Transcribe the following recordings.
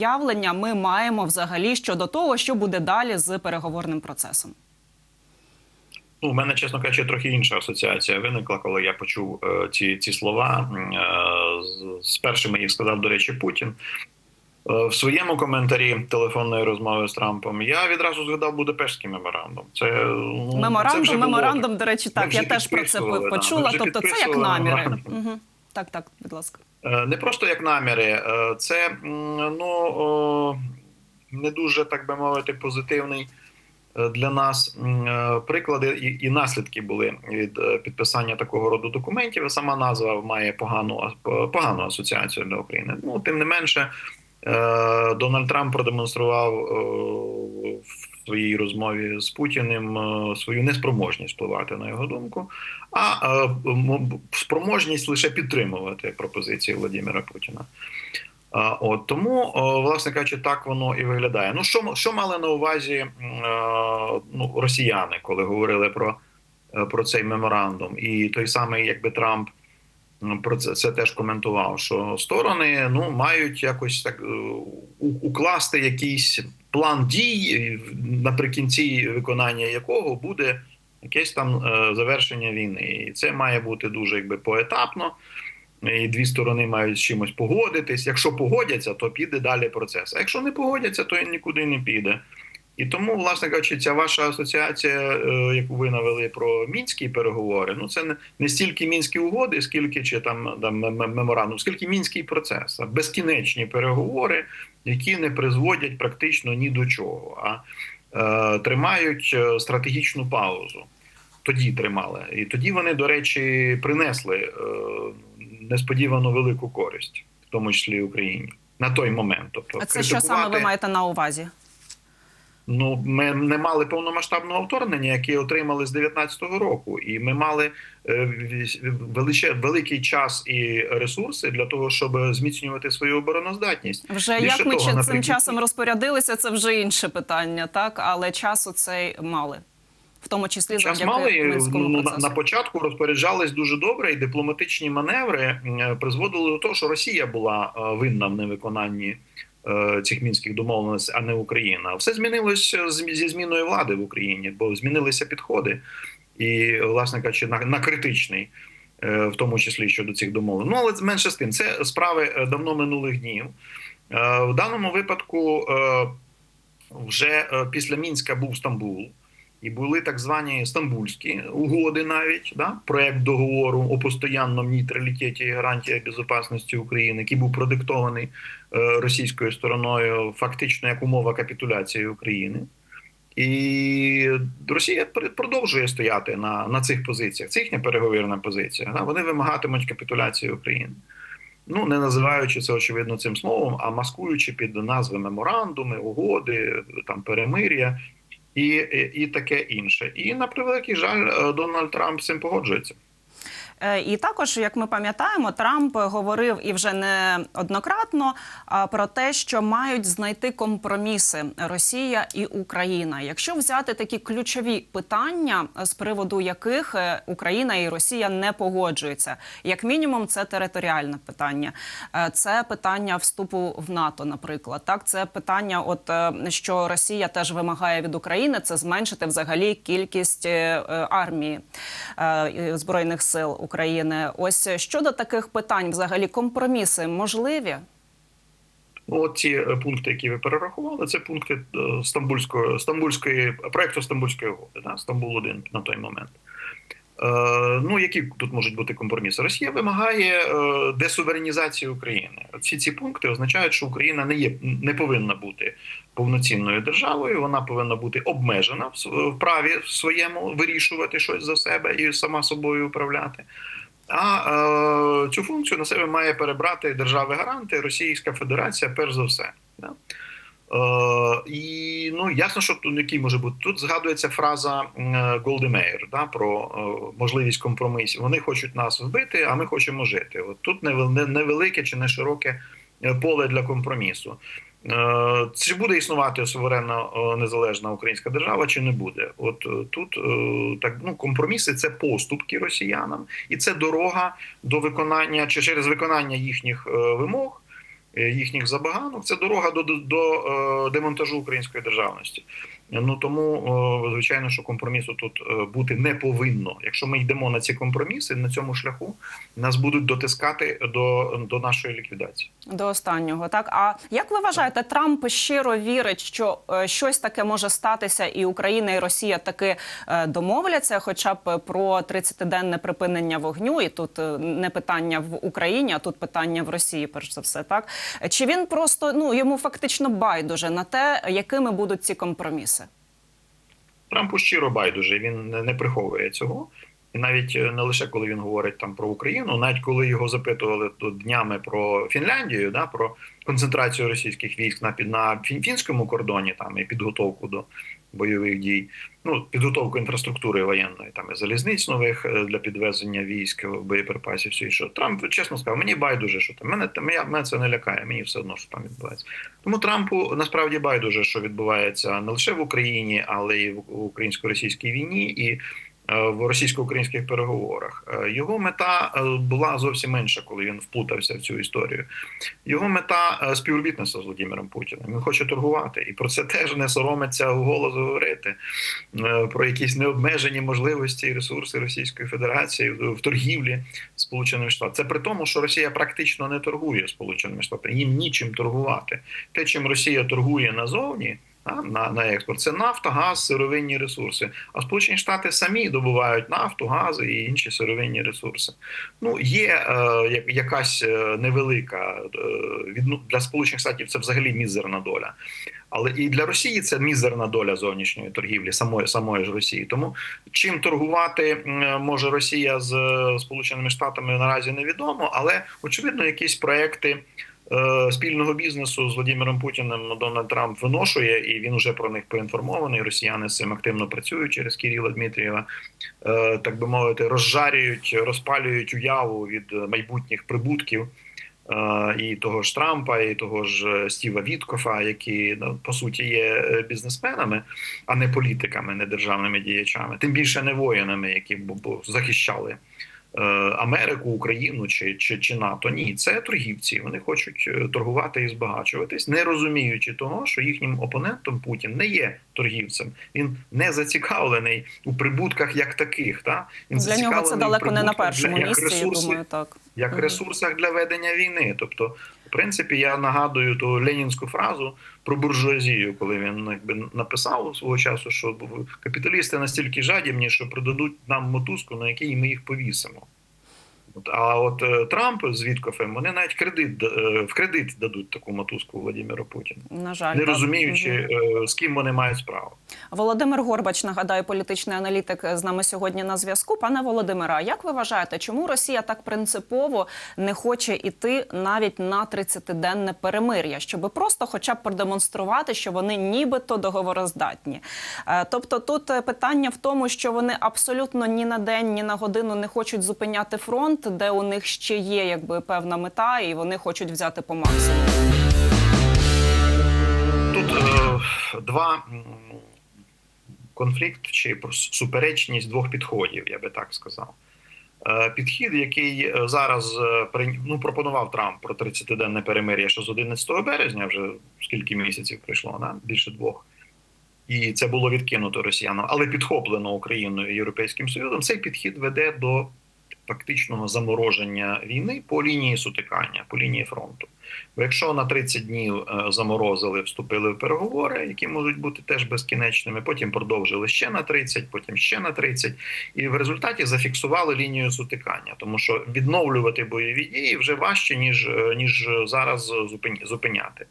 Явлення ми маємо взагалі щодо того, що буде далі з переговорним процесом. Ну, у мене, чесно кажучи, трохи інша асоціація виникла, коли я почув е, ці ці слова. Е, з, з першими їх сказав, до речі, Путін. Е, в своєму коментарі телефонної розмови з Трампом я відразу згадав Будапештський меморандум. Це ну, меморандум, це меморандум. було. До речі, так я теж про це почула. Тобто, це як наміри. Угу. Так, так, будь ласка. Е, Не просто як наміри, е, це ну не дуже так би мовити позитивний е, для нас приклади і, наслідки були від підписання такого роду документів. Сама назва має погану погану асоціацію для України. Ну тим не менше, Дональд Трамп продемонстрував своїй розмові з Путіним е, свою неспроможність впливати на його думку а е, спроможність лише підтримувати пропозиції Владимира Путіна. А, От тому, власне кажучи, так воно і виглядає. Ну що що мали на увазі е, ну, росіяни, коли говорили про, е, про цей меморандум, і той самий, якби Трамп про це, це теж коментував, що сторони ну мають якось так е, укласти якийсь план дій, наприкінці виконання якого буде якесь там е, завершення війни. І це має бути дуже якби поетапно. І дві сторони мають з чимось погодитись. Якщо погодяться, то піде далі процес. А якщо не погодяться, то він нікуди не піде. І тому, власне кажучи, ця ваша асоціація, е, яку ви навели про мінські переговори, ну це не, стільки мінські угоди, скільки чи там, там мем- мем- меморандум, скільки мінський процес, а безкінечні переговори, які не призводять практично ні до чого, а е, тримають е, стратегічну паузу. Тоді тримали. І тоді вони, до речі, принесли е, несподівано велику користь, в тому числі Україні, на той момент. Тобто, А це що саме ви маєте на увазі? Ну, ми не мали повномасштабного вторгнення, яке отримали з 19-го року, і ми мали е, величе, великий час і ресурси для того, щоб зміцнювати свою обороноздатність. Вже Більше як ми того, чи- цим часом розпорядилися, це вже інше питання, так? Але часу цей мали, в тому числі Час мали ну, на, на початку розпоряджались дуже добре, і дипломатичні маневри е, призводили до того, що Росія була е, винна в невиконанні цих мінських домовленостей, а не Україна. Все змінилося зі зміною влади в Україні, бо змінилися підходи, і власне кажучи, на, на критичний. е, В тому числі щодо цих домовлень. Ну але менше з тим, це справи е, давно минулих днів. Е, В даному випадку е, вже е, після Мінська був Стамбул, і були так звані стамбульські угоди, навіть да? проект договору о постоянному нейтралітеті і гарантіях безпечності України, який був продиктований е, російською стороною, фактично як умова капітуляції України. І Росія пр- продовжує стояти на, на цих позиціях. Це їхня переговірна позиція. Да? Вони вимагатимуть капітуляції України. Ну, не називаючи це очевидно цим словом, а маскуючи під назви меморандуми, угоди, там перемир'я і, і, таке інше. І на превеликий жаль, е, Дональд Трамп з цим погоджується. Е, І також, як ми пам'ятаємо, Трамп говорив і вже не однократно а, про те, що мають знайти компроміси Росія і Україна. Якщо взяти такі ключові питання, з приводу яких е, Україна і Росія не погоджуються, як мінімум, це територіальне питання, Е, це питання вступу в НАТО, наприклад. Так, це питання, от що Росія теж вимагає від України, це зменшити взагалі кількість армії збройних сил України. Ось щодо таких питань, взагалі компроміси можливі. Ну, от ці е, пункти, які ви перерахували, це пункти стамбульського стамбульської стамбульської проекту Стамбульської угоди, да? Стамбул 1 на той момент. Е, ну, які тут можуть бути компроміси? Росія вимагає е, десуверенізації України. Всі ці пункти означають, що Україна не є не повинна бути повноцінною державою. Вона повинна бути обмежена в праві своєму вирішувати щось за себе і сама собою управляти. А е, цю функцію на себе має перебрати держави гаранти Російська Федерація, перш за все. Да? Е, і ну ясно, що тут який може бути тут. Згадується фраза е, Голдемейр да, про е, можливість компромісів. Вони хочуть нас вбити, а ми хочемо жити. От тут невел- невелике чи не широке поле для компромісу. Чи буде існувати суверенна незалежна українська держава, чи не буде? От тут так ну компроміси це поступки росіянам, і це дорога до виконання чи через виконання їхніх вимог їхніх забаганок. Це дорога до, до, до е, демонтажу української державності. Ну тому е, звичайно, що компромісу тут е, бути не повинно. Якщо ми йдемо на ці компроміси, на цьому шляху нас будуть дотискати до, до нашої ліквідації. До останнього, так а як ви вважаєте, Трамп щиро вірить, що е, щось таке може статися, і Україна і Росія таки домовляться, хоча б про 30-денне припинення вогню, і тут не питання в Україні, а тут питання в Росії, перш за все, так чи він просто ну йому фактично байдуже на те, якими будуть ці компроміси? Трампу щиро байдуже, він не, приховує цього. І навіть е, не лише коли він говорить там про Україну, навіть коли його запитували тут днями про Фінляндію, да про концентрацію російських військ на під на фін- фінському кордоні, там і підготовку до бойових дій, ну підготовку інфраструктури воєнної, там і залізниць нових е, для підвезення військ, боєприпасів, все що Трамп чесно сказав, мені байдуже, що там мене мене це не лякає. Мені все одно, що там відбувається. Тому Трампу насправді байдуже, що відбувається не лише в Україні, але й в українсько-російській війні і в російсько-українських переговорах. Е, Його мета е, була зовсім інша, коли він вплутався в цю історію. Його мета е, співробітництво з Володимиром Путіним. Він хоче торгувати, і про це теж не соромиться у голос говорити е, про якісь необмежені можливості і ресурси Російської Федерації в торгівлі Сполученими Штатами. Це при тому, що Росія практично не торгує Сполученими Штатами. Їм нічим торгувати. Те, чим Росія торгує назовні. На, на експорт це нафта, газ, сировинні ресурси. А Сполучені Штати самі добувають нафту, газ і інші сировинні ресурси. Ну є е, якась е, невелика е, відну для Сполучених Штатів це взагалі мізерна доля. Але і для Росії це мізерна доля зовнішньої торгівлі, самої самої ж Росії. Тому чим торгувати може Росія з е, Сполученими Штатами наразі невідомо, але очевидно, якісь проекти спільного бізнесу з Владимиром Путіним Дональд Трамп виношує, і він вже про них поінформований. Росіяни з цим активно працюють через Кіріла Дмитрієва, е, так би мовити, розжарюють, розпалюють уяву від е, майбутніх прибутків. е, І того ж Трампа, і того ж е, Стіва Віткофа, які ну, по суті є е, бізнесменами, а не політиками, не державними діячами, тим більше не воїнами, які б захищали е, Америку, Україну чи, чи, чи НАТО. Ні, це торгівці. Вони хочуть е, торгувати і збагачуватись, не розуміючи того, що їхнім опонентом Путін не є торгівцем. Він не зацікавлений у прибутках як таких. Та він Для нього це далеко не на першому місці. місці. Я думаю, так. як ресурсах для ведення війни. Тобто, принципі, я нагадую ту ленінську фразу про буржуазію, коли він ну, якби написав свого часу, що капіталісти настільки жадібні, що продадуть нам мотузку, на якій ми їх повісимо. А от е, Трамп з Віткофем, вони навіть кредит е, в кредит дадуть таку мотузку Владимиру Путіну, На жаль, не так. розуміючи, е, з ким вони мають справу. Володимир Горбач, нагадаю, політичний аналітик з нами сьогодні на зв'язку. Пане Володимире, а як ви вважаєте, чому Росія так принципово не хоче іти навіть на 30-денне перемир'я, щоб просто, хоча б продемонструвати, що вони нібито договороздатні? Е, Тобто, тут питання в тому, що вони абсолютно ні на день, ні на годину не хочуть зупиняти фронт, де у них ще є якби певна мета, і вони хочуть взяти по максимуму. Тут е, два конфлікт чи суперечність двох підходів, я би так сказав. Е, Підхід, який е, зараз е, ну, пропонував Трамп про 30-денне перемир'я ще з 11 березня, вже скільки місяців пройшло, да? більше двох. І це було відкинуто росіянам, але підхоплено Україною і Європейським Союзом. Цей підхід веде до фактичного замороження війни по лінії сутикання, по лінії фронту. Бо якщо на 30 днів е, заморозили, вступили в переговори, які можуть бути теж безкінечними, потім продовжили ще на 30, потім ще на 30, і в результаті зафіксували лінію сутикання, тому що відновлювати бойові дії вже важче ніж, е, ніж зараз зупиня- зупиняти.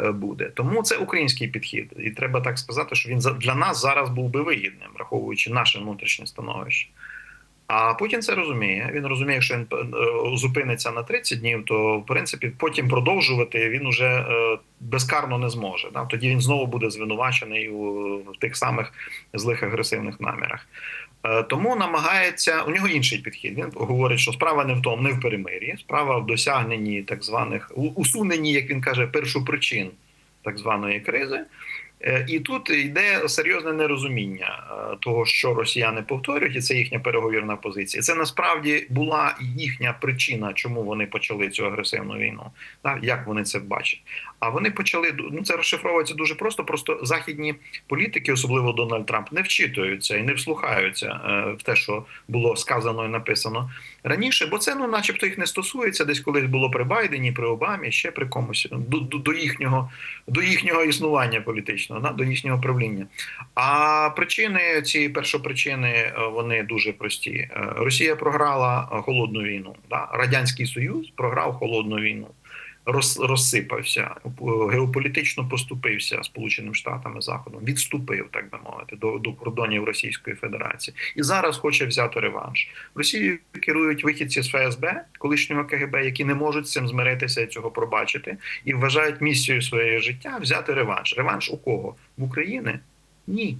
е, Буде тому це український підхід, і треба так сказати, що він для нас зараз був би вигідним, враховуючи наше внутрішнє становище. А Путін це розуміє. Він розуміє, якщо він е, зупиниться на 30 днів, то в принципі потім продовжувати він уже е, безкарно не зможе. Да? Тоді він знову буде звинувачений у тих самих злих агресивних намірах. Е, Тому намагається у нього інший підхід. Він говорить, що справа не в тому, не в перемир'ї, справа в досягненні так званих усуненні, як він каже, першопричин так званої кризи. Е, І тут йде серйозне нерозуміння е, того, що росіяни повторюють, і це їхня переговірна позиція. Це насправді була їхня причина, чому вони почали цю агресивну війну. Так, як вони це бачать? А вони почали ну це розшифровується дуже просто. Просто західні політики, особливо Дональд Трамп, не вчитуються і не вслухаються е, в те, що було сказано і написано раніше, бо це ну, начебто, їх не стосується. Десь колись було при Байдені, при Обамі, ще при комусь до, до, до їхнього до їхнього існування політичного, до їхнього правління. А причини цієї першопричини е, вони дуже прості. Е, Росія програла холодну війну. Да? Радянський Союз програв холодну війну. Роз, розсипався е, геополітично поступився Сполученим Штатами Заходом, відступив, так би мовити, до, до кордонів Російської Федерації, і зараз хоче взяти реванш. Росією керують вихідці з ФСБ, колишнього КГБ, які не можуть з цим змиритися і цього пробачити, і вважають місією своєї життя взяти реванш. Реванш у кого? В Україні? Ні.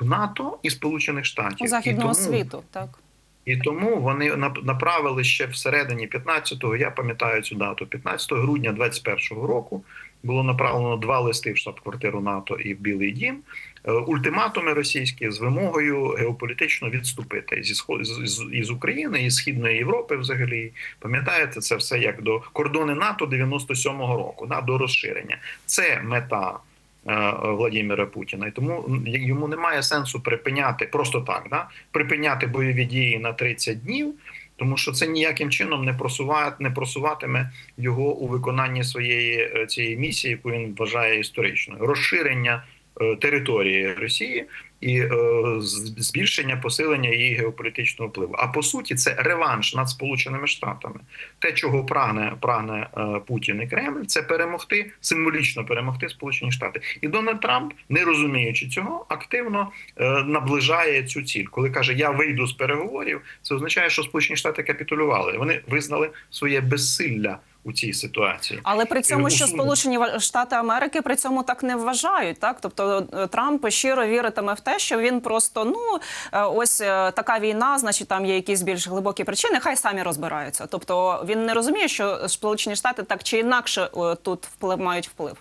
В НАТО і Сполучених Штатів У західного І тому- світу, так. І тому вони нап- направили ще всередині 15-го, я пам'ятаю цю дату, 15 грудня 21-го року було направлено два листи в штаб-квартиру НАТО і в Білий Дім. е, Ультиматуми російські з вимогою геополітично відступити зі сход з, із України із східної Європи. Взагалі пам'ятаєте це все як до кордони НАТО 97-го року, да, до розширення. Це мета Владимира Путіна. І тому йому немає сенсу припиняти просто так, да? припиняти бойові дії на 30 днів, тому що це ніяким чином не просуває, не просуватиме його у виконанні своєї е, цієї місії, яку він вважає історичною. Розширення е, території Росії і е, збільшення посилення її геополітичного впливу. А по суті, це реванш над Сполученими Штатами. Те, чого прагне прагне е, Путін і Кремль, це перемогти символічно перемогти Сполучені Штати. І Дональд Трамп, не розуміючи цього, активно е, наближає цю ціль. Коли каже, я вийду з переговорів, це означає, що Сполучені Штати капітулювали. Вони визнали своє безсилля у цій ситуації. Але при цьому, що. Сполучені Штати Америки при цьому так не вважають. Так, тобто е, Трамп щиро віритиме в те, що він просто ну е, ось е, така війна, значить там є якісь більш глибокі причини. Хай самі розбираються. Тобто він не розуміє, що Сполучені Штати так чи інакше тут вплив мають вплив.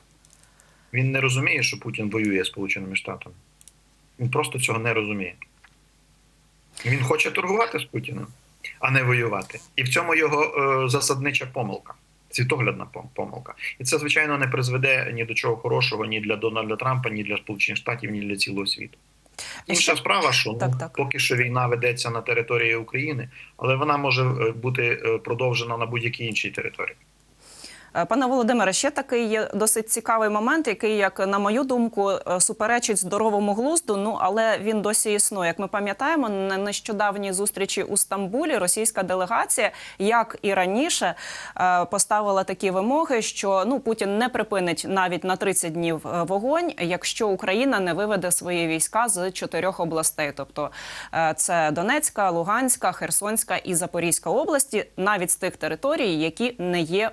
Він не розуміє, що Путін воює з Сполученими Штатами. Він просто цього не розуміє. Він хоче торгувати з Путіним, а не воювати. І в цьому його е, засаднича помилка, світоглядна помилка. І це, звичайно, не призведе ні до чого хорошого ні для Дональда Трампа, ні для Сполучених Штатів, ні для цілого світу. Інша справа, що Так, ну, так. поки що війна ведеться на території України, але вона може е, бути е, продовжена на будь-якій іншій території. Е, Пане Володимире, ще такий є досить цікавий момент, який, як на мою думку, е, суперечить здоровому глузду. Ну але він досі існує. Як ми пам'ятаємо, на нещодавній зустрічі у Стамбулі російська делегація, як і раніше, е, поставила такі вимоги, що ну Путін не припинить навіть на 30 днів вогонь, якщо Україна не виведе свої війська з чотирьох областей, тобто це Донецька, Луганська, Херсонська і Запорізька області, навіть з тих територій, які не є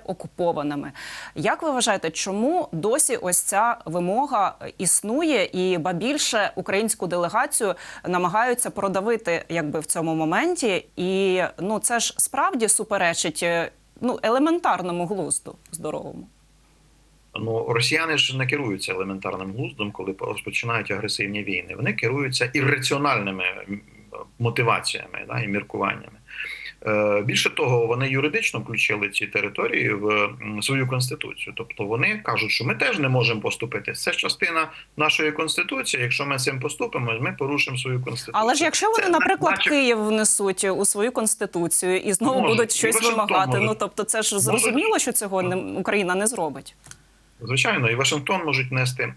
окупованими. Як ви вважаєте, чому досі ось ця вимога існує, і ба більше українську делегацію намагаються продавити, якби в цьому моменті, і ну це ж справді суперечить е, ну елементарному глузду здоровому. Ну, росіяни ж не керуються елементарним глуздом, коли розпочинають агресивні війни. Вони керуються ірраціональними мотиваціями да, і міркуваннями. Е, Більше того, вони юридично включили ці території в свою конституцію. Тобто вони кажуть, що ми теж не можемо поступити. Це ж частина нашої конституції. Якщо ми цим поступимо, ми порушимо свою конституцію. Але ж якщо вони, Це, наприклад, наче- Київ внесуть у свою конституцію і знову Можуть. будуть щось вимагати, ну тобто це ж зрозуміло, що цього не Україна не зробить. Звичайно, і Вашингтон можуть нести е,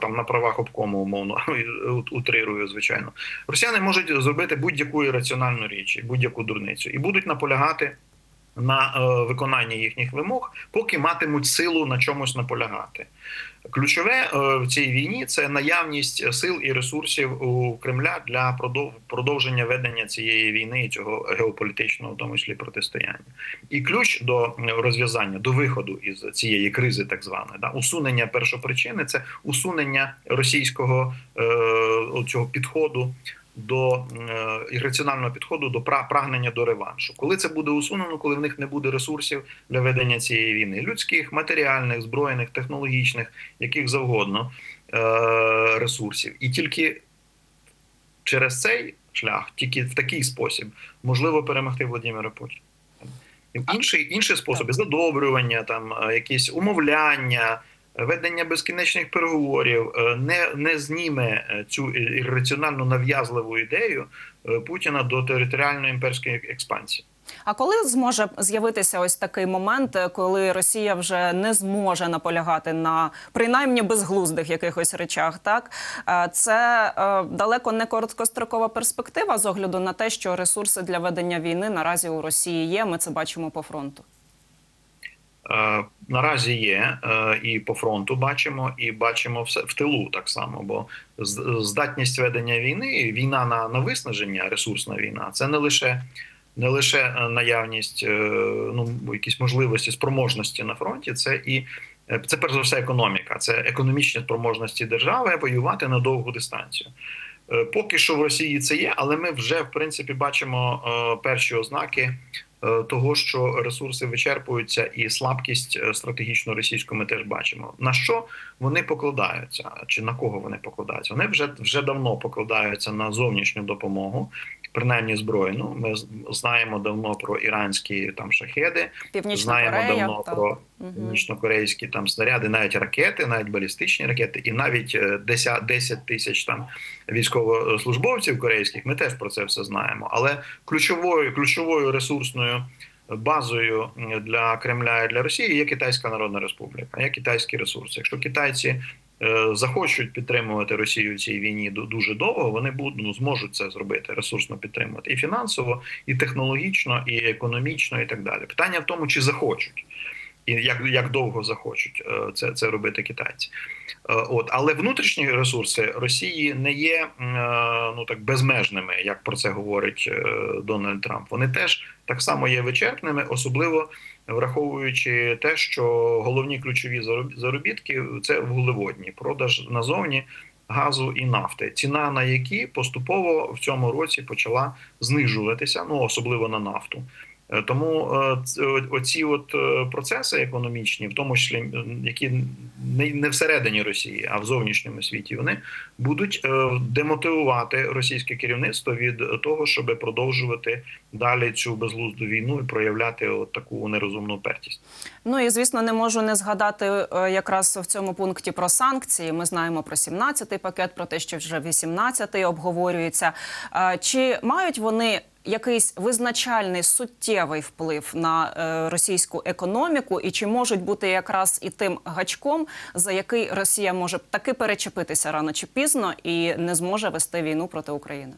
там на правах обкому, умовно ут- утрирую, звичайно. Росіяни можуть зробити будь-яку ірраціональну річ, будь-яку дурницю, і будуть наполягати на е, виконанні їхніх вимог, поки матимуть силу на чомусь наполягати. Ключове е, в цій війні це наявність сил і ресурсів у Кремля для продов- продовження ведення цієї війни і цього геополітичного, в тому числі протистояння. І ключ до розв'язання, до виходу із цієї кризи, так званої, да, усунення першопричини це усунення російського е, цього підходу до е, ірраціонального підходу до прагнення до реваншу. Коли це буде усунено, коли в них не буде ресурсів для ведення цієї війни, людських, матеріальних, збройних, технологічних, яких завгодно е, ресурсів, і тільки через цей шлях, тільки в такий спосіб, можливо перемогти Владимира Путіна. Інший, інші способи задобрювання, там е, якісь умовляння, ведення безкінечних переговорів е, не, не зніме е, цю ірраціонально нав'язливу ідею е, Путіна до територіальної імперської експансії. А коли зможе з'явитися ось такий момент, коли Росія вже не зможе наполягати на принаймні безглуздих якихось речах, так це далеко не короткострокова перспектива з огляду на те, що ресурси для ведення війни наразі у Росії є. Ми це бачимо по фронту. Е, Наразі є е, і по фронту бачимо, і бачимо все в тилу так само. Бо здатність ведення війни, війна на, на виснаження, ресурсна війна, це не лише не лише е, наявність ну якісь можливості спроможності на фронті, це і це перш за все економіка, це економічні спроможності держави воювати на довгу дистанцію. Поки що в Росії це є, але ми вже в принципі бачимо перші ознаки того, що ресурси вичерпуються, і слабкість стратегічно російську ми теж бачимо. На що вони покладаються, чи на кого вони покладаються? Вони вже вже давно покладаються на зовнішню допомогу, принаймні збройну. Ми з- знаємо давно про іранські там шахеди, Північна знаємо Корея давно так. про північно-корейські там снаряди, навіть ракети, навіть балістичні ракети, і навіть е, 10, 10 тисяч там військовослужбовців корейських. Ми теж про це все знаємо. Але ключовою ключовою ресурсною базою для Кремля і для Росії є Китайська Народна Республіка, є китайські ресурси. Якщо китайці захочуть підтримувати Росію в цій війні ду- дуже довго, вони будуть ну, зможуть це зробити, ресурсно підтримувати і фінансово, і технологічно, і економічно, і так далі. Питання в тому, чи захочуть. І як, як довго захочуть е, це, це робити китайці, Е, от але внутрішні ресурси Росії не є е, ну так безмежними, як про це говорить Дональд Трамп. Вони теж так само є вичерпними, особливо враховуючи те, що головні ключові зароб- заробітки це вуглеводні, продаж назовні газу і нафти, ціна на які поступово в цьому році почала знижуватися, ну особливо на нафту. Е, Тому е, оці от е, процеси економічні, в тому числі які не, всередині Росії, а в зовнішньому світі, вони будуть демотивувати російське керівництво від того, щоб продовжувати далі цю безглузду війну і проявляти от таку нерозумну упертість. Ну і звісно, не можу не згадати якраз в цьому пункті про санкції. Ми знаємо про 17-й пакет, про те, що вже 18-й обговорюється. Чи мають вони якийсь визначальний суттєвий вплив на е, російську економіку, і чи можуть бути якраз і тим гачком, за який Росія може таки перечепитися рано чи пізно і не зможе вести війну проти України?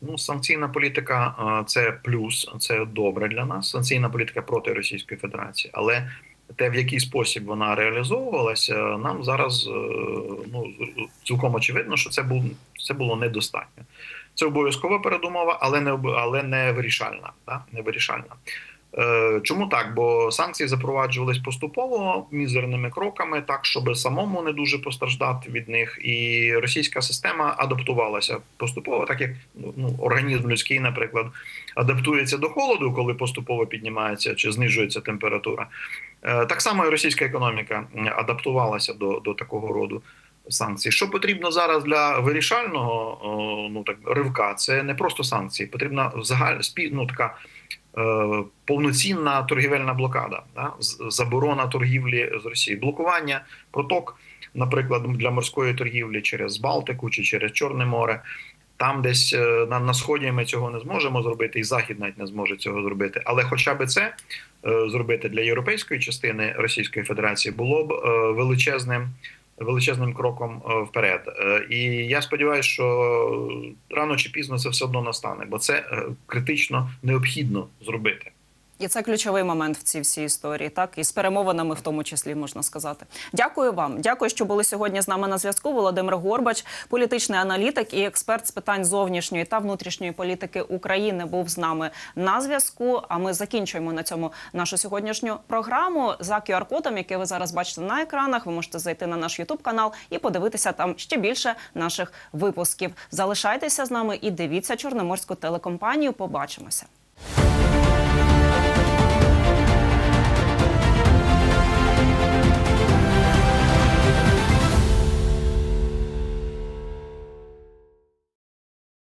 Ну, санкційна політика е, це плюс, це добре для нас. Санкційна політика проти Російської Федерації, але те, в який спосіб вона реалізовувалася, нам зараз е, ну цілком очевидно, що це був це було недостатньо. Це обов'язкова передумова, але не але не вирішальна. Да? Не вирішальна. Е, Чому так? Бо санкції запроваджувались поступово мізерними кроками, так щоб самому не дуже постраждати від них, і російська система адаптувалася поступово, так як ну, організм людський, наприклад, адаптується до холоду, коли поступово піднімається чи знижується температура. Е, Так само і російська економіка адаптувалася до, до такого роду санкцій. Що потрібно зараз для вирішального ну так ривка? Це не просто санкції, потрібна загаль ну, така е, повноцінна торгівельна блокада, да? заборона торгівлі з Росією, блокування проток, наприклад, для морської торгівлі через Балтику чи через Чорне море. Там десь е, на, на сході ми цього не зможемо зробити, і захід навіть не зможе цього зробити. Але хоча б це е, зробити для європейської частини Російської Федерації було б е, величезним. Величезним кроком е, вперед, Е, і я сподіваюся, що рано чи пізно це все одно настане, бо це е, критично необхідно зробити. І це ключовий момент в цій всій історії, так і з перемовинами, в тому числі можна сказати. Дякую вам. Дякую, що були сьогодні з нами на зв'язку. Володимир Горбач, політичний аналітик і експерт з питань зовнішньої та внутрішньої політики України, був з нами на зв'язку. А ми закінчуємо на цьому нашу сьогоднішню програму за QR-кодом, який ви зараз бачите на екранах. Ви можете зайти на наш YouTube канал і подивитися там ще більше наших випусків. Залишайтеся з нами і дивіться чорноморську телекомпанію. Побачимося.